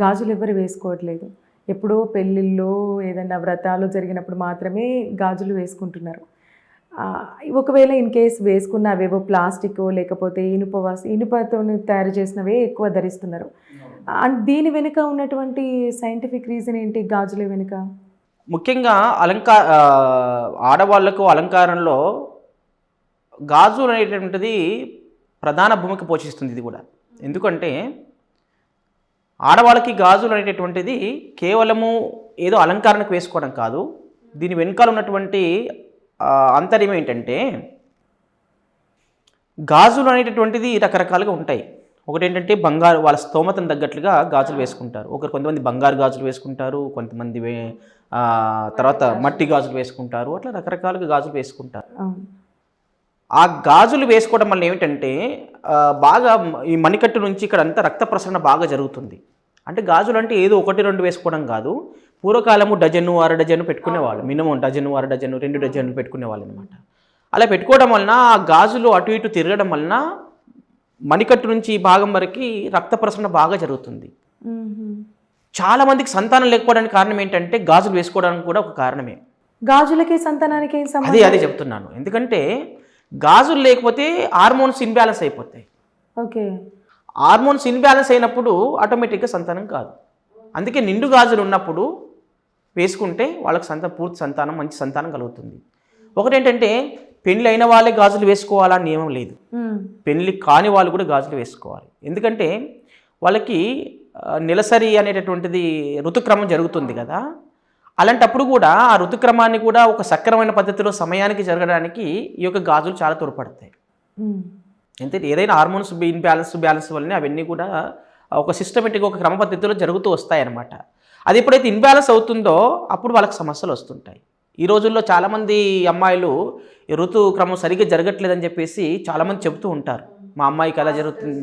గాజులు ఎవరు వేసుకోవట్లేదు. ఎప్పుడో పెళ్ళిళ్ళు ఏదైనా వ్రతాలు జరిగినప్పుడు మాత్రమే గాజులు వేసుకుంటున్నారు. ఒకవేళ ఇన్ కేస్ వేసుకున్న అవేవో ప్లాస్టిక్ లేకపోతే ఇనుప వస్ ఇనుపతో తయారు చేసినవే ఎక్కువ ధరిస్తున్నారు. అండ్ దీని వెనుక ఉన్నటువంటి సైంటిఫిక్ రీజన్ ఏంటి గాజుల వెనుక? ముఖ్యంగా అలంకా ఆడవాళ్ళకు అలంకారంలో గాజు అనేటువంటిది ప్రధాన భూమిక పోషిస్తుంది ఇది కూడా. ఎందుకంటే ఆడవాళ్ళకి గాజులు అనేటటువంటిది కేవలము ఏదో అలంకారానికి వేసుకోవడం కాదు. దీని వెనకాల ఉన్నటువంటి అంతర్యం ఏంటంటే గాజులు అనేటటువంటిది రకరకాలుగా ఉంటాయి. ఒకటి ఏంటంటే బంగారు వాళ్ళ స్తోమతను తగ్గట్లుగా గాజులు వేసుకుంటారు. ఒకరు కొంతమంది బంగారు గాజులు వేసుకుంటారు కొంతమంది తర్వాత మట్టి గాజులు వేసుకుంటారు అట్లా రకరకాలుగా గాజులు వేసుకుంటారు. ఆ గాజులు వేసుకోవడం వల్ల ఏమిటంటే బాగా ఈ మణికట్టు నుంచి ఇక్కడ అంతా రక్త ప్రసరణ బాగా జరుగుతుంది. అంటే గాజులు అంటే ఏదో ఒకటి రెండు వేసుకోవడం కాదు పూర్వకాలము డజను అర డజను పెట్టుకునేవాళ్ళు. మినిమం డజను అర డజను రెండు డజన్లు పెట్టుకునేవాళ్ళు అనమాట అలా పెట్టుకోవడం వలన ఆ గాజులు అటు ఇటు తిరగడం వలన మణికట్టు నుంచి ఈ భాగం వరకు రక్త ప్రసరణ బాగా జరుగుతుంది. మ్మ్. చాలా మందికి సంతానం లేకపోవడానికి కారణం ఏంటంటే గాజులు వేసుకోవడానికి కూడా ఒక కారణమే. గాజులకి సంతానానికి ఏం అదే సంబంధం? అదే చెప్తున్నాను. ఎందుకంటే గాజులు లేకపోతే హార్మోన్స్ ఇన్బ్యాలెన్స్ అయిపోతాయి. ఓకే. హార్మోన్స్ ఇన్బ్యాలెన్స్ అయినప్పుడు ఆటోమేటిక్గా సంతానం కాదు. అందుకే నిండు గాజులు ఉన్నప్పుడు వేసుకుంటే వాళ్ళకి సంతానం పూర్తి సంతానం మంచి సంతానం కలుగుతుంది. ఒకటి ఏంటంటే పెళ్ళి అయిన వాళ్ళే గాజులు వేసుకోవాలా నియమం లేదు. పెళ్ళి కాని వాళ్ళు కూడా గాజులు వేసుకోవాలి. ఎందుకంటే వాళ్ళకి నెలసరి అనేటటువంటిది ఋతుక్రమం జరుగుతుంది కదా. అలాంటప్పుడు కూడా ఆ ఋతుక్రమాన్ని కూడా ఒక సక్రమైన పద్ధతిలో సమయానికి జరగడానికి ఈ యొక్క గాజులు చాలా తోడ్పడతాయి. అంటే ఏదైనా హార్మోన్స్ ఇన్బ్యాలెన్స్ బ్యాలెన్స్ వల్లనే అవన్నీ కూడా ఒక సిస్టమేటిక్ ఒక క్రమ పద్ధతిలో జరుగుతూ వస్తాయన్నమాట. అది ఎప్పుడైతే ఇన్బ్యాలెన్స్ అవుతుందో అప్పుడు వాళ్ళకి సమస్యలు వస్తుంటాయి. ఈ రోజుల్లో చాలామంది అమ్మాయిలు ఈ ఋతు క్రమం సరిగ్గా జరగట్లేదని చెప్పేసి చాలామంది చెబుతూ ఉంటారు. మా అమ్మాయికి అలా జరుగుతుంది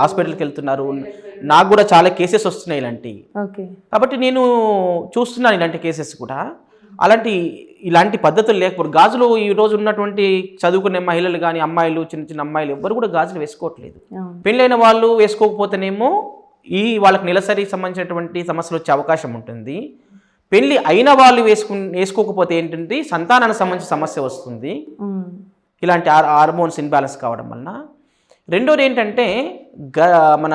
హాస్పిటల్కి వెళ్తున్నారు నాకు కూడా చాలా కేసెస్ వస్తున్నాయి ఇలాంటివి కాబట్టి నేను చూస్తున్నాను ఇలాంటి కేసెస్ కూడా. అలాంటి ఇలాంటి పద్ధతులు లేకపోతే గాజులు ఈ రోజు ఉన్నటువంటి చదువుకునే మహిళలు కానీ అమ్మాయిలు చిన్న చిన్న అమ్మాయిలు ఎవ్వరు కూడా గాజులు వేసుకోవట్లేదు. పెళ్ళైన వాళ్ళు వేసుకోకపోతేనేమో ఈ వాళ్ళకి నెలసరికి సంబంధించినటువంటి సమస్యలు వచ్చే అవకాశం ఉంటుంది. పెళ్ళి అయిన వాళ్ళు వేసుకు వేసుకోకపోతే ఏంటంటే సంతానానికి సంబంధించిన సమస్య వస్తుంది. ఇలాంటి హార్ హార్మోన్స్ ఇన్బ్యాలెన్స్ కావడం వలన. రెండోది ఏంటంటే గ మన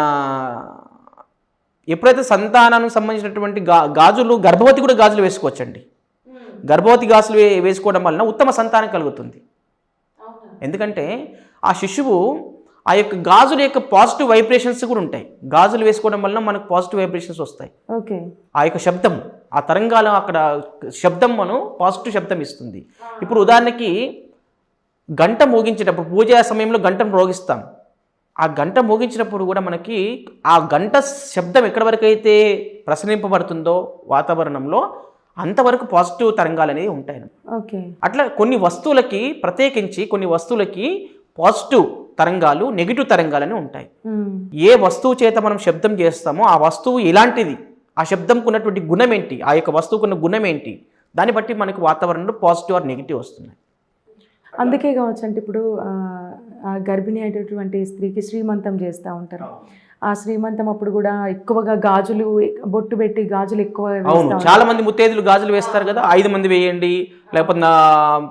ఎప్పుడైతే సంతానానికి సంబంధించినటువంటి గా గాజులు గర్భవతి కూడా గాజులు వేసుకోవచ్చండి. గర్భవతి గాజులు వే- వేసుకోవడం వలన ఉత్తమ సంతానం కలుగుతుంది. ఎందుకంటే ఆ శిశువు ఆ యొక్క గాజుల యొక్క పాజిటివ్ వైబ్రేషన్స్ కూడా ఉంటాయి. గాజులు వేసుకోవడం వలన మనకు పాజిటివ్ వైబ్రేషన్స్ వస్తాయి. ఓకే. ఆ యొక్క శబ్దం ఆ తరంగాలు అక్కడ శబ్దం మనం పాజిటివ్ శబ్దం ఇస్తుంది. ఇప్పుడు ఉదాహరణకి గంట మోగించేటప్పుడు పూజా సమయంలో గంట మోగిస్తాం. ఆ గంట మోగించినప్పుడు కూడా మనకి ఆ గంట శబ్దం ఎక్కడి వరకు అయితే ప్రసరింపబడుతుందో వాతావరణంలో అంతవరకు పాజిటివ్ తరంగాలు అనేవి ఉంటాయి ఓకే. అట్లా కొన్ని వస్తువులకి ప్రత్యేకించి కొన్ని వస్తువులకి పాజిటివ్ తరంగాలు నెగిటివ్ తరంగాలని ఉంటాయి. ఏ వస్తువు చేత మనం శబ్దం చేస్తామో ఆ వస్తువు ఎలాంటిది ఆ శబ్దంకు ఉన్నటువంటి గుణం ఏంటి? ఆ యొక్క వస్తువుకున్న గుణం ఏంటి? దాన్ని బట్టి మనకి వాతావరణంలో పాజిటివ్ ఆర్ నెగిటివ్ వస్తున్నాయి. అందుకే కావచ్చు అంటే ఇప్పుడు గర్భిణి అయినటువంటి స్త్రీకి శ్రీమంతం చేస్తూ ఉంటారు. ఆ శ్రీమంతం అప్పుడు కూడా ఎక్కువగా గాజులు బొట్టు పెట్టి గాజులు ఎక్కువ అవును. చాలా మంది ముత్తైదులు గాజులు వేస్తారు కదా ఐదు మంది వేయండి లేకపోతే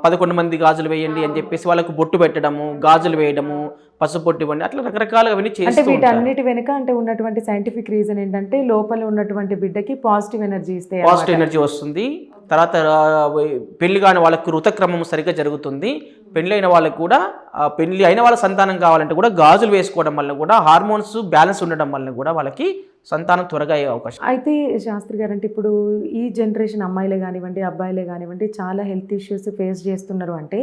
పదకొండు మంది గాజులు వేయండి అని చెప్పేసి వాళ్ళకు బొట్టు పెట్టడము గాజులు వేయడము పసుపు పొట్టు ఇవ్వండి అట్లా రకరకాలుగా అవన్నీ అంటే వీటన్నిటి వెనుక అంటే ఉన్నటువంటి సైంటిఫిక్ రీజన్ ఏంటంటే లోపల ఉన్నటువంటి బిడ్డకి పాజిటివ్ ఎనర్జీ ఇస్తే పాజిటివ్ ఎనర్జీ వస్తుంది. తర్వాత పెళ్ళి కాని వాళ్ళకు ఋతక్రమం సరిగ్గా జరుగుతుంది. పెళ్ళి అయిన వాళ్ళకి కూడా పెళ్ళి అయిన వాళ్ళ సంతానం కావాలంటే కూడా గాజులు వేసుకోవడం వల్ల కూడా హార్మోన్స్ బ్యాలెన్స్ ఉండడం వల్ల కూడా వాళ్ళకి సంతానం త్వరగా అయ్యే అవకాశం. అయితే శాస్త్రి గారు అంటే ఇప్పుడు ఈ జనరేషన్ అమ్మాయిలే కానివ్వండి అబ్బాయిలే కానివ్వండి చాలా హెల్త్ ఇష్యూస్ ఫేస్ చేస్తున్నారు అంటే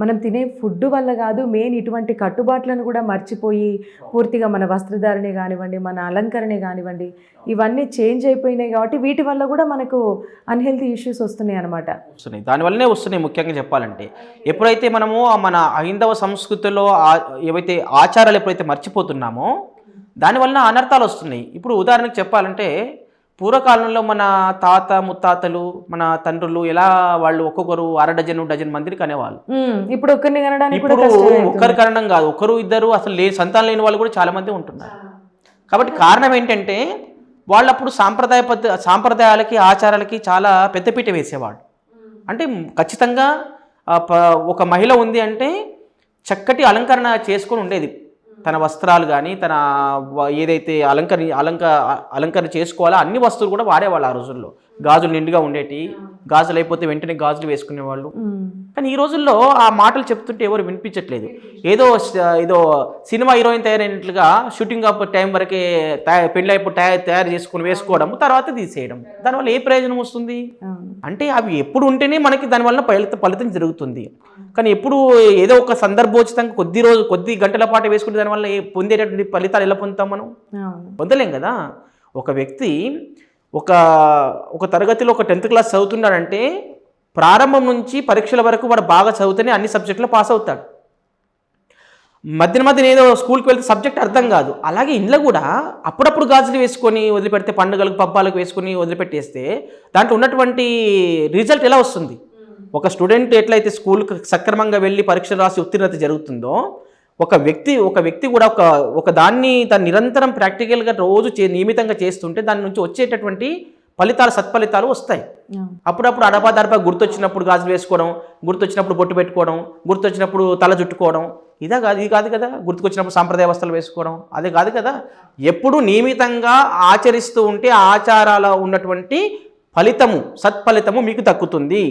మనం తినే ఫుడ్ వల్ల కాదు మెయిన్ ఇటువంటి కట్టుబాట్లను కూడా మర్చిపోయి పూర్తిగా మన వస్త్రధారణే కానివ్వండి మన అలంకరణే కానివ్వండి ఇవన్నీ చేంజ్ అయిపోయినాయి కాబట్టి వీటి వల్ల కూడా మనకు అన్హెల్తీ ఇష్యూస్ వస్తున్నాయి అనమాట వస్తున్నాయి. దానివల్లనే వస్తున్నాయి ముఖ్యంగా చెప్పాలంటే. ఎప్పుడైతే మనము మన హైందవ సంస్కృతిలో ఏవైతే ఆచారాలు ఎప్పుడైతే మర్చిపోతున్నామో దానివల్ల అనర్థాలు వస్తున్నాయి. ఇప్పుడు ఉదాహరణకు చెప్పాలంటే పూర్వకాలంలో మన తాత ముత్తాతలు మన తండ్రులు ఎలా వాళ్ళు ఒక్కొక్కరు అర డజన్ డజన్ మందిని కనేవాళ్ళు ఇప్పుడు ఒక్కరిని కనడానికి ఇప్పుడు. ఒక్కరి కారణం కాదు. ఒకరు ఇద్దరు అసలు లే సంతానం లేని వాళ్ళు కూడా చాలా మంది ఉంటున్నారు. కాబట్టి కారణం ఏంటంటే వాళ్ళు అప్పుడు సాంప్రదాయ పద్ధ సాంప్రదాయాలకి ఆచారాలకి చాలా పెద్దపీట వేసేవాడు అంటే ఖచ్చితంగా ఒక మహిళ ఉంది అంటే చక్కటి అలంకరణ చేసుకొని ఉండేది. తన వస్త్రాలు కానీ తన ఏదైతే అలంకరి అలంక అలంకరణ చేసుకోవాలో అన్ని వస్తువులు కూడా వాడేవాళ్ళు ఆ రోజుల్లో. గాజులు నిండుగా ఉండేటి గాజులు అయిపోతే వెంటనే గాజులు వేసుకునేవాళ్ళు. కానీ ఈ రోజుల్లో ఆ మాటలు చెప్తుంటే ఎవరు వినిపించట్లేదు. ఏదో ఏదో సినిమా హీరోయిన్ తయారైనట్లుగా షూటింగ్ అప్ టైం వరకే పెళ్ళి అయిపోయి తయారు తయారు చేసుకుని వేసుకోవడం తర్వాత తీసేయడం. దానివల్ల ఏ ప్రయోజనం వస్తుంది. అంటే అవి ఎప్పుడు ఉంటేనే మనకి దానివల్ల ఫలిత ఫలితం జరుగుతుంది. కానీ ఎప్పుడు ఏదో ఒక సందర్భోచితంగా కొద్ది రోజు కొద్ది గంటల పాటు వేసుకుంటే దానివల్ల ఏ పొందేటటువంటి ఫలితాలు ఎలా పొందుతాం మనం? పొందలేం కదా? ఒక వ్యక్తి ఒక ఒక తరగతిలో ఒక టెన్త్ క్లాస్ చదువుతున్నాడంటే ప్రారంభం నుంచి పరీక్షల వరకు వాడు బాగా చదివితేనే అన్ని సబ్జెక్టులో పాస్ అవుతాడు. మధ్యన మధ్యన ఏదో స్కూల్కి వెళ్తే సబ్జెక్ట్ అర్థం కాదు. అలాగే ఇంట్లో కూడా అప్పుడప్పుడు గాజులు వేసుకొని వదిలిపెడితే పండుగలకు పబ్బాలకు వేసుకొని వదిలిపెట్టేస్తే దాంట్లో ఉన్నటువంటి రిజల్ట్ ఎలా వస్తుంది? ఒక స్టూడెంట్ ఎట్లయితే స్కూల్కి సక్రమంగా వెళ్ళి పరీక్షలు రాసి ఉత్తీర్ణత జరుగుతుందో ఒక వ్యక్తి ఒక వ్యక్తి కూడా ఒక ఒక దాన్ని దాన్ని నిరంతరం ప్రాక్టికల్గా రోజు చే నియమితంగా చేస్తుంటే దాని నుంచి వచ్చేటటువంటి ఫలితాలు సత్ఫలితాలు వస్తాయి. అప్పుడప్పుడు అడపా దడపా గుర్తొచ్చినప్పుడు గాజులు వేసుకోవడం గుర్తొచ్చినప్పుడు బొట్టు పెట్టుకోవడం గుర్తొచ్చినప్పుడు తల చుట్టుకోవడం ఇదే కాదు ఇది కాదు కదా? గుర్తుకొచ్చినప్పుడు సాంప్రదాయ వస్త్రాలు వేసుకోవడం అదే కాదు కదా? ఎప్పుడు నియమితంగా ఆచరిస్తూ ఉంటే ఆచారాల ఉన్నటువంటి ఫలితము సత్ఫలితము మీకు దక్కుతుంది.